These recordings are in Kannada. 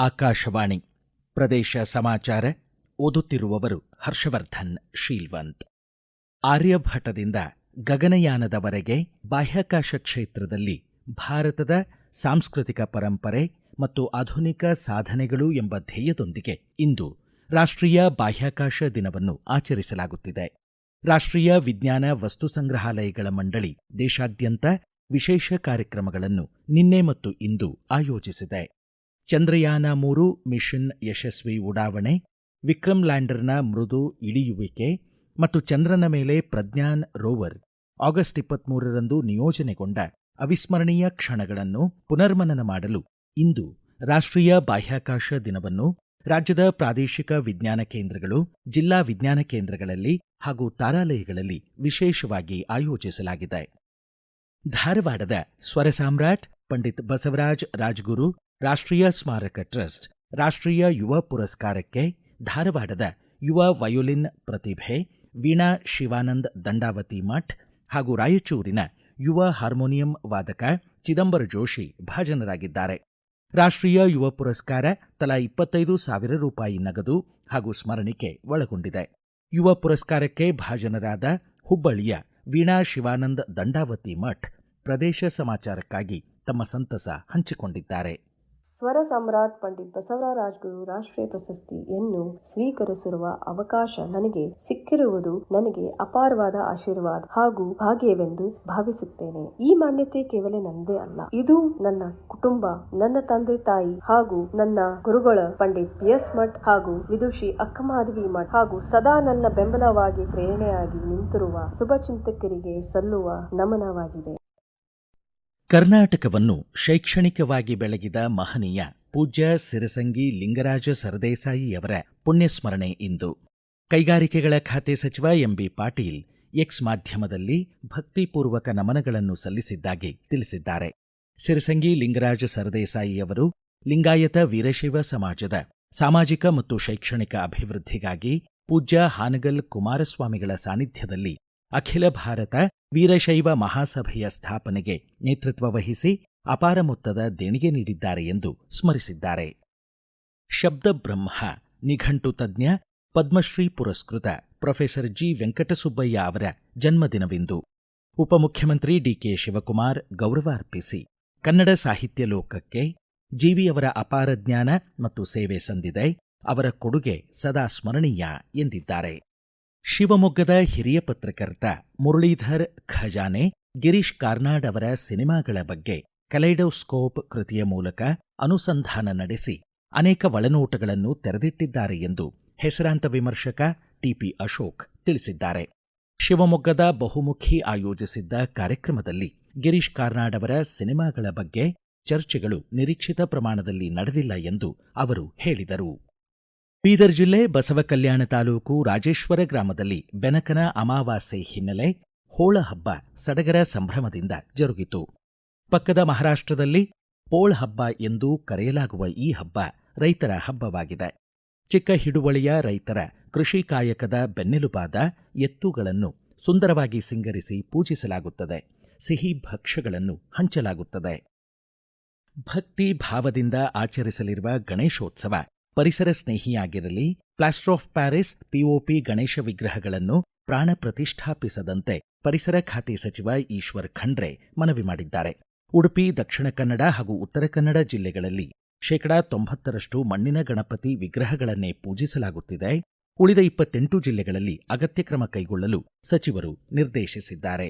ಆಕಾಶವಾಣಿ. ಪ್ರದೇಶ ಸಮಾಚಾರ ಓದುತ್ತಿರುವವರು ಹರ್ಷವರ್ಧನ್, ಶೀಲ್ವಂತ್. ಆರ್ಯಭಟದಿಂದ ಗಗನಯಾನದವರೆಗೆ ಬಾಹ್ಯಾಕಾಶ ಕ್ಷೇತ್ರದಲ್ಲಿ ಭಾರತದ ಸಾಂಸ್ಕೃತಿಕ ಪರಂಪರೆ ಮತ್ತು ಆಧುನಿಕ ಸಾಧನೆಗಳು ಎಂಬ ಧ್ಯೇಯದೊಂದಿಗೆ ಇಂದು ರಾಷ್ಟ್ರೀಯ ಬಾಹ್ಯಾಕಾಶ ದಿನವನ್ನು ಆಚರಿಸಲಾಗುತ್ತಿದೆ. ರಾಷ್ಟ್ರೀಯ ವಿಜ್ಞಾನ ವಸ್ತು ಸಂಗ್ರಹಾಲಯಗಳ ಮಂಡಳಿ ದೇಶಾದ್ಯಂತ ವಿಶೇಷ ಕಾರ್ಯಕ್ರಮಗಳನ್ನು ನಿನ್ನೆ ಮತ್ತು ಇಂದು ಆಯೋಜಿಸಿದೆ. ಚಂದ್ರಯಾನ ಮೂರು ಮಿಷನ್ ಯಶಸ್ವಿ ಉಡಾವಣೆ, ವಿಕ್ರಮ್ ಲ್ಯಾಂಡರ್ನ ಮೃದು ಇಳಿಯುವಿಕೆ ಮತ್ತು ಚಂದ್ರನ ಮೇಲೆ ಪ್ರಜ್ಞಾನ್ ರೋವರ್ ಆಗಸ್ಟ್ ಇಪ್ಪತ್ಮೂರರಂದು ನಿಯೋಜನೆಗೊಂಡ ಅವಿಸ್ಮರಣೀಯ ಕ್ಷಣಗಳನ್ನು ಪುನರ್ಮನನ ಮಾಡಲು ಇಂದು ರಾಷ್ಟ್ರೀಯ ಬಾಹ್ಯಾಕಾಶ ದಿನವನ್ನು ರಾಜ್ಯದ ಪ್ರಾದೇಶಿಕ ವಿಜ್ಞಾನ ಕೇಂದ್ರಗಳು, ಜಿಲ್ಲಾ ವಿಜ್ಞಾನ ಕೇಂದ್ರಗಳಲ್ಲಿ ಹಾಗೂ ತಾರಾಲಯಗಳಲ್ಲಿ ವಿಶೇಷವಾಗಿ ಆಯೋಜಿಸಲಾಗಿದೆ. ಧಾರವಾಡದ ಸ್ವರ ಸಾಮ್ರಾಟ್ ಪಂಡಿತ್ ಬಸವರಾಜ್ ರಾಜ್ಗುರು ರಾಷ್ಟ್ರೀಯ ಸ್ಮಾರಕ ಟ್ರಸ್ಟ್, ರಾಷ್ಟ್ರೀಯ ಯುವ ಪುರಸ್ಕಾರಕ್ಕೆ ಧಾರವಾಡದ ಯುವ ವಯೋಲಿನ್ ಪ್ರತಿಭೆ, ವೀಣಾ ಶಿವಾನಂದ್ ದಂಡಾವತಿ ಮಠ್ ಹಾಗೂ ರಾಯಚೂರಿನ ಯುವ ಹಾರ್ಮೋನಿಯಂ ವಾದಕ ಚಿದಂಬರ ಜೋಶಿ ಭಾಜನರಾಗಿದ್ದಾರೆ. ರಾಷ್ಟ್ರೀಯ ಯುವ ಪುರಸ್ಕಾರ ತಲಾ ಇಪ್ಪತ್ತೈದು ಸಾವಿರ ರೂಪಾಯಿ ನಗದು ಹಾಗೂ ಸ್ಮರಣಿಕೆ ಒಳಗೊಂಡಿದೆ. ಯುವ ಪುರಸ್ಕಾರಕ್ಕೆ ಭಾಜನರಾದ ಹುಬ್ಬಳ್ಳಿಯ ವೀಣಾ ಶಿವಾನಂದ ದಂಡಾವತಿ ಮಠ್ ಪ್ರದೇಶ ಸಮಾಚಾರಕ್ಕಾಗಿ ತಮ್ಮ ಸಂತಸ ಹಂಚಿಕೊಂಡಿದ್ದಾರೆ. ಸ್ವರ ಸಮ್ರಾಟ್ ಪಂಡಿತ್ ಬಸವರಾಜ ರಾಜ್ಗುರು ರಾಷ್ಟ್ರೀಯ ಪ್ರಶಸ್ತಿಯನ್ನು ಸ್ವೀಕರಿಸಿರುವ ಅವಕಾಶ ನನಗೆ ಸಿಕ್ಕಿರುವುದು ನನಗೆ ಅಪಾರವಾದ ಆಶೀರ್ವಾದ ಹಾಗೂ ಭಾಗ್ಯವೆಂದು ಭಾವಿಸುತ್ತೇನೆ. ಈ ಮಾನ್ಯತೆ ಕೇವಲ ನನ್ನದೇ ಅಲ್ಲ. ಇದು ನನ್ನ ಕುಟುಂಬ, ನನ್ನ ತಂದೆ ತಾಯಿ ಹಾಗೂ ನನ್ನ ಗುರುಗಳ ಪಂಡಿತ್ ಬಿ ಎಸ್ ಮಠ್ ಹಾಗೂ ವಿದುಷಿ ಅಕ್ಕಮಾಧವಿ ಮಠ್ ಹಾಗೂ ಸದಾ ನನ್ನ ಬೆಂಬಲವಾಗಿ ಪ್ರೇರಣೆಯಾಗಿ ನಿಂತಿರುವ ಶುಭಚಿಂತಕರಿಗೆ ಸಲ್ಲುವ ನಮನವಾಗಿದೆ. ಕರ್ನಾಟಕವನ್ನು ಶೈಕ್ಷಣಿಕವಾಗಿ ಬೆಳಗಿದ ಮಹನೀಯ ಪೂಜ್ಯ ಸಿರಸಂಗಿ ಲಿಂಗರಾಜ ಸರದೇಸಾಯಿಯವರ ಪುಣ್ಯಸ್ಮರಣೆ ಇಂದು. ಕೈಗಾರಿಕೆಗಳ ಖಾತೆ ಸಚಿವ ಎಂಬಿ ಪಾಟೀಲ್ ಎಕ್ಸ್ ಮಾಧ್ಯಮದಲ್ಲಿ ಭಕ್ತಿಪೂರ್ವಕ ನಮನಗಳನ್ನು ಸಲ್ಲಿಸಿದ್ದಾಗಿ ತಿಳಿಸಿದ್ದಾರೆ. ಸಿರಸಂಗಿ ಲಿಂಗರಾಜ ಸರದೇಸಾಯಿಯವರು ಲಿಂಗಾಯತ ವೀರಶೈವ ಸಮಾಜದ ಸಾಮಾಜಿಕ ಮತ್ತು ಶೈಕ್ಷಣಿಕ ಅಭಿವೃದ್ಧಿಗಾಗಿ ಪೂಜ್ಯ ಹಾನಗಲ್ ಕುಮಾರಸ್ವಾಮಿಗಳ ಸಾನ್ನಿಧ್ಯದಲ್ಲಿ ಅಖಿಲ ಭಾರತ ವೀರಶೈವ ಮಹಾಸಭೆಯ ಸ್ಥಾಪನೆಗೆ ನೇತೃತ್ವ ವಹಿಸಿ ಅಪಾರ ಮೊತ್ತದ ದೇಣಿಗೆ ನೀಡಿದ್ದಾರೆ ಎಂದು ಸ್ಮರಿಸಿದ್ದಾರೆ. ಶಬ್ದಬ್ರಹ್ಮ ನಿಘಂಟು ತಜ್ಞ, ಪದ್ಮಶ್ರೀ ಪುರಸ್ಕೃತ ಪ್ರೊಫೆಸರ್ ಜಿ. ವೆಂಕಟಸುಬ್ಬಯ್ಯ ಅವರ ಜನ್ಮದಿನವಿಂದು ಉಪಮುಖ್ಯಮಂತ್ರಿ ಡಿಕೆ ಶಿವಕುಮಾರ್ ಗೌರವ ಅರ್ಪಿಸಿ. ಕನ್ನಡ ಸಾಹಿತ್ಯ ಲೋಕಕ್ಕೆ ಜೀವಿಯವರ ಅಪಾರ ಜ್ಞಾನ ಮತ್ತು ಸೇವೆ ಸಂದಿದೆ, ಅವರ ಕೊಡುಗೆ ಸದಾ ಸ್ಮರಣೀಯ ಎಂದಿದ್ದಾರೆ. ಶಿವಮೊಗ್ಗದ ಹಿರಿಯ ಪತ್ರಕರ್ತ ಮುರಳೀಧರ್ ಖಜಾನೆ, ಗಿರೀಶ್ ಕಾರ್ನಾಡ್ ಅವರ ಸಿನಿಮಾಗಳ ಬಗ್ಗೆ ಕಲೈಡೋಸ್ಕೋಪ್ ಕೃತಿಯ ಮೂಲಕ ಅನುಸಂಧಾನ ನಡೆಸಿ ಅನೇಕ ಒಳನೋಟಗಳನ್ನು ತೆರೆದಿಟ್ಟಿದ್ದಾರೆ ಎಂದು ಹೆಸರಾಂತ ವಿಮರ್ಶಕ ಟಿಪಿ ಅಶೋಕ್ ತಿಳಿಸಿದ್ದಾರೆ. ಶಿವಮೊಗ್ಗದ ಬಹುಮುಖಿ ಆಯೋಜಿಸಿದ್ದ ಕಾರ್ಯಕ್ರಮದಲ್ಲಿ ಗಿರೀಶ್ ಕಾರ್ನಾಡ್ ಅವರ ಸಿನಿಮಾಗಳ ಬಗ್ಗೆ ಚರ್ಚೆಗಳು ನಿರೀಕ್ಷಿತ ಪ್ರಮಾಣದಲ್ಲಿ ನಡೆದಿಲ್ಲ ಎಂದು ಅವರು ಹೇಳಿದರು. ಬೀದರ್ ಜಿಲ್ಲೆ ಬಸವಕಲ್ಯಾಣ ತಾಲೂಕು ರಾಜೇಶ್ವರ ಗ್ರಾಮದಲ್ಲಿ ಬೆನಕನ ಅಮಾವಾಸ್ಯೆ ಹಿನ್ನೆಲೆ ಹೋಳ ಹಬ್ಬ ಸಡಗರ ಸಂಭ್ರಮದಿಂದ ಜರುಗಿತು. ಪಕ್ಕದ ಮಹಾರಾಷ್ಟ್ರದಲ್ಲಿ ಪೋಳ್ ಹಬ್ಬ ಎಂದು ಕರೆಯಲಾಗುವ ಈ ಹಬ್ಬ ರೈತರ ಹಬ್ಬವಾಗಿದೆ. ಚಿಕ್ಕ ಹಿಡುವಳಿಯ ರೈತರ ಕೃಷಿ ಕಾಯಕದ ಬೆನ್ನೆಲುಬಾದ ಎತ್ತುಗಳನ್ನು ಸುಂದರವಾಗಿ ಸಿಂಗರಿಸಿ ಪೂಜಿಸಲಾಗುತ್ತದೆ. ಸಿಹಿ ಭಕ್ಷ್ಯಗಳನ್ನು ಹಂಚಲಾಗುತ್ತದೆ. ಭಕ್ತಿ ಭಾವದಿಂದ ಆಚರಿಸಲಿರುವ ಗಣೇಶೋತ್ಸವ ಪರಿಸರ ಸ್ನೇಹಿಯಾಗಿರಲಿ, plaster of Paris POP Ganesha ವಿಗ್ರಹಗಳನ್ನು ಪ್ರಾಣ ಪ್ರತಿಷ್ಠಾಪಿಸದಂತೆ ಪರಿಸರ ಖಾತೆ ಸಚಿವ ಈಶ್ವರ್ ಖಂಡ್ರೆ ಮನವಿ ಮಾಡಿದ್ದಾರೆ. ಉಡುಪಿ, ದಕ್ಷಿಣ ಕನ್ನಡ ಹಾಗೂ ಉತ್ತರ ಕನ್ನಡ ಜಿಲ್ಲೆಗಳಲ್ಲಿ ಶೇಕಡಾ ತೊಂಬತ್ತರಷ್ಟು ಮಣ್ಣಿನ ಗಣಪತಿ ವಿಗ್ರಹಗಳನ್ನೇ ಪೂಜಿಸಲಾಗುತ್ತಿದೆ. ಉಳಿದ ಇಪ್ಪತ್ತೆಂಟು ಜಿಲ್ಲೆಗಳಲ್ಲಿ ಅಗತ್ಯ ಕ್ರಮ ಕೈಗೊಳ್ಳಲು ಸಚಿವರು ನಿರ್ದೇಶಿಸಿದ್ದಾರೆ.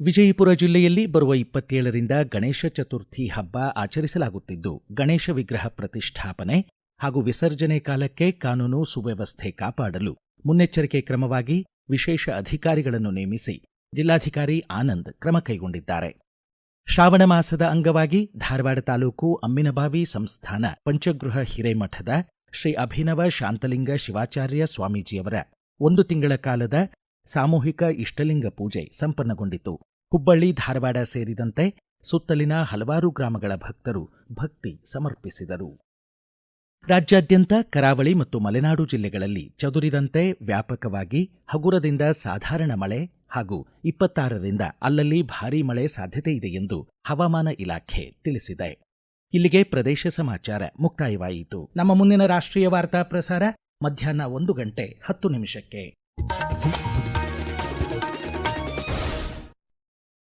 ವಿಜಯಪುರ ಜಿಲ್ಲೆಯಲ್ಲಿ ಬರುವ ಇಪ್ಪತ್ತೇಳರಿಂದ ಗಣೇಶ ಚತುರ್ಥಿ ಹಬ್ಬ ಆಚರಿಸಲಾಗುತ್ತಿದ್ದು, ಗಣೇಶ ವಿಗ್ರಹ ಪ್ರತಿಷ್ಠಾಪನೆ ಹಾಗೂ ವಿಸರ್ಜನೆ ಕಾಲಕ್ಕೆ ಕಾನೂನು ಸುವ್ಯವಸ್ಥೆ ಕಾಪಾಡಲು ಮುನ್ನೆಚ್ಚರಿಕೆ ಕ್ರಮವಾಗಿ ವಿಶೇಷ ಅಧಿಕಾರಿಗಳನ್ನು ನೇಮಿಸಿ ಜಿಲ್ಲಾಧಿಕಾರಿ ಆನಂದ್ ಕ್ರಮ ಕೈಗೊಂಡಿದ್ದಾರೆ. ಶ್ರಾವಣ ಮಾಸದ ಅಂಗವಾಗಿ ಧಾರವಾಡ ತಾಲೂಕು ಅಮ್ಮಿನಬಾವಿ ಸಂಸ್ಥಾನ ಪಂಚಗೃಹ ಹಿರೇಮಠದ ಶ್ರೀ ಅಭಿನವ ಶಾಂತಲಿಂಗ ಶಿವಾಚಾರ್ಯ ಸ್ವಾಮೀಜಿಯವರ ಒಂದು ತಿಂಗಳ ಕಾಲದ ಸಾಮೂಹಿಕ ಇಷ್ಟಲಿಂಗ ಪೂಜೆ ಸಂಪನ್ನಗೊಂಡಿತು. ಹುಬ್ಬಳ್ಳಿ, ಧಾರವಾಡ ಸೇರಿದಂತೆ ಸುತ್ತಲಿನ ಹಲವಾರು ಗ್ರಾಮಗಳ ಭಕ್ತರು ಭಕ್ತಿ ಸಮರ್ಪಿಸಿದರು. ರಾಜ್ಯಾದ್ಯಂತ ಕರಾವಳಿ ಮತ್ತು ಮಲೆನಾಡು ಜಿಲ್ಲೆಗಳಲ್ಲಿ ಚದುರಿದಂತೆ ವ್ಯಾಪಕವಾಗಿ ಹಗುರದಿಂದ ಸಾಧಾರಣ ಮಳೆ ಹಾಗೂ ಇಪ್ಪತ್ತಾರರಿಂದ ಅಲ್ಲಲ್ಲಿ ಭಾರೀ ಮಳೆ ಸಾಧ್ಯತೆ ಇದೆ ಎಂದು ಹವಾಮಾನ ಇಲಾಖೆ ತಿಳಿಸಿದೆ. ಇಲ್ಲಿಗೆ ಪ್ರದೇಶ ಸಮಾಚಾರ ಮುಕ್ತಾಯವಾಯಿತು. ನಮ್ಮ ಮುಂದಿನ ರಾಷ್ಟ್ರೀಯ ವಾರ್ತಾ ಪ್ರಸಾರ ಮಧ್ಯಾಹ್ನ ಒಂದು ಗಂಟೆ ಹತ್ತು ನಿಮಿಷಕ್ಕೆ.